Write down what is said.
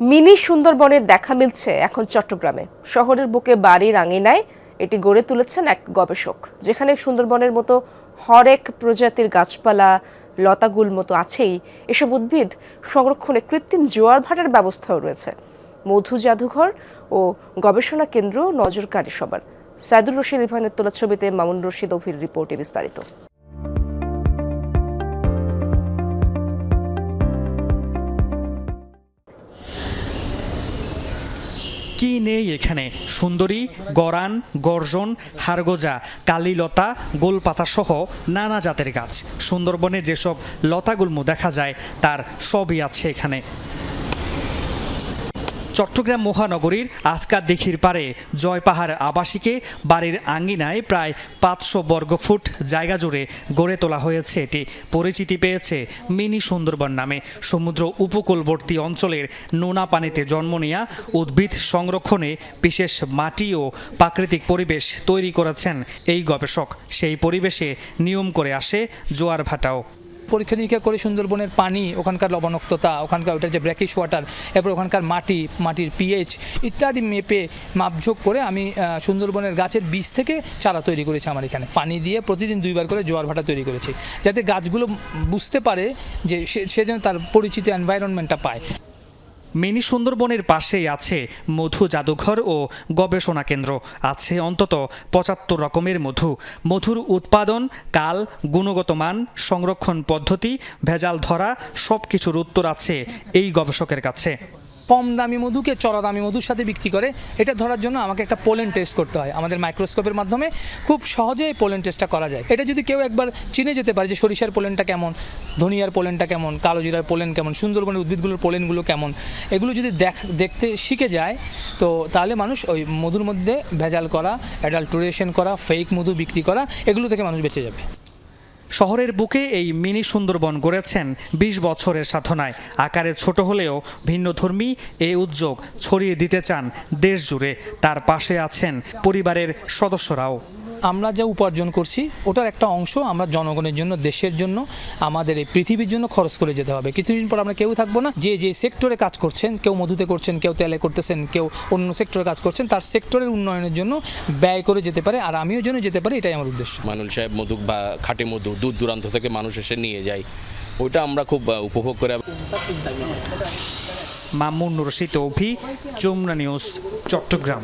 Mini সুন্দরবনের দেখা মিলছে এখন চট্টগ্রামে। শহরের বুকে বাড়ির আঙিনায় এটি গড়ে তুলেছেন এক গবেষক, যেখানে সুন্দরবনের মতো হরেক প্রজাতির গাছপালা, লতাগুল মতো আছেই। এসব উদ্ভিদ সংরক্ষণে কৃত্রিম জোয়ার ভাটার ব্যবস্থাও রয়েছে। মধু জাদুঘর ও গবেষণা কেন্দ্র নজরকারী সবার। সাইদুর রশিদ ইভানের তোলা ছবিতে মামুন রশিদ অভির রিপোর্টে বিস্তারিত। কি নেই এখানে? সুন্দরী, গরান, গর্জন, হারগোজা কালীলতা গোলপাতা সহ নানা জাতের গাছ। সুন্দরবনে যেসব লতাগুল্ম দেখা যায়, তার সবই আছে এখানে। চট্টগ্রাম মহানগরীর আজকা দিঘির পারে জয়পাহাড় আবাসিকে বাড়ির আঙ্গিনায় প্রায় পাঁচশো বর্গফুট জায়গা জুড়ে গড়ে তোলা হয়েছে। এটি পরিচিতি পেয়েছে মিনি সুন্দরবন নামে। সমুদ্র উপকূলবর্তী অঞ্চলের নোনা পানিতে জন্ম নেয়া উদ্ভিদ সংরক্ষণে বিশেষ মাটি ও প্রাকৃতিক পরিবেশ তৈরি করেছেন এই গবেষক। সেই পরিবেশে নিয়ম করে আসে জোয়ার ভাটাও। পরীক্ষা নিরীক্ষা করে সুন্দরবনের পানি, ওখানকার লবণাক্ততা, ওখানকার ওটার যে ব্র্যাকিশ ওয়াটার এরপর ওখানকার মাটি, মাটির পিএইচ ইত্যাদি মেপে মাপঝোক করে আমি সুন্দরবনের গাছের বীজ থেকে চারা তৈরি করেছি আমার এখানে। পানি দিয়ে প্রতিদিন দুইবার করে জোয়ার ভাটা তৈরি করেছি, যাতে গাছগুলো বুঝতে পারে যে সে যেন তার পরিচিত এনভায়রনমেন্টটা পায়। মিনি সুন্দরবনের পাশেই আছে মধু জাদুঘর ও গবেষণা কেন্দ্র। আছে অন্তত পঁচাত্তর রকমের মধু। মধুর উৎপাদন, কাল, গুণগত মান, সংরক্ষণ পদ্ধতি, ভেজাল ধরা সব কিছুর উত্তর আছে এই গবেষকের কাছে। কম দামি মধুকে চড়া দামি মধুর সাথে বিক্রি করে, এটা ধরার জন্য আমাকে একটা পোলেন টেস্ট করতে হয় আমাদের মাইক্রোস্কোপের মাধ্যমে। খুব সহজে এই পোলেন টেস্টটা করা যায়। এটা যদি কেউ একবার চিনে যেতে পারে যে সরিষার পোলেনটা কেমন, ধনিয়ার পোলেনটা কেমন, কালো জিরার পোলেন কেমন, সুন্দরবনের উদ্ভিদগুলোর পোলেনগুলো কেমন, এগুলো যদি দেখ, দেখতে শিখে যায়, তো তাহলে মানুষ ওই মধুর মধ্যে ভেজাল করা অ্যাডাল্টুরেশন করা ফেক মধু বিক্রি করা, এগুলো থেকে মানুষ বেঁচে যাবে। শহরের বুকে এই মিনি সুন্দরবন গড়েছেন বিশ বছরের সাধনায়। আকারে ছোট হলেও ভিন্নধর্মী এই উদ্যোগ ছড়িয়ে দিতে চান দেশ জুড়ে তার পাশে আছেন পরিবারের সদস্যরাও। আমরা যা উপার্জন করছি ওটার একটা অংশ আমরা জনগণের জন্য দেশের জন্য আমাদের এই পৃথিবীর জন্য খরচ করে যেতে হবে। কিছুদিন পর আমরা কেউ থাকব না। যে যে সেক্টরে কাজ করছেন কেউ মধুতে করছেন কেউ তেলে করতেছেন কেউ অন্য সেক্টরে কাজ করছেন তার সেক্টরের উন্নয়নের জন্য ব্যয় করে যেতে পারে আর আমিও যেন যেতে পারি এটাই আমার উদ্দেশ্য। মানুল সাহেব মধু বা খাঁটি মধু দূর দূরান্ত থেকে মানুষ এসে নিয়ে যায় ওইটা আমরা খুব উপভোগ করে মামুন রশিদ অভি যমুনা নিউজ চট্টগ্রাম।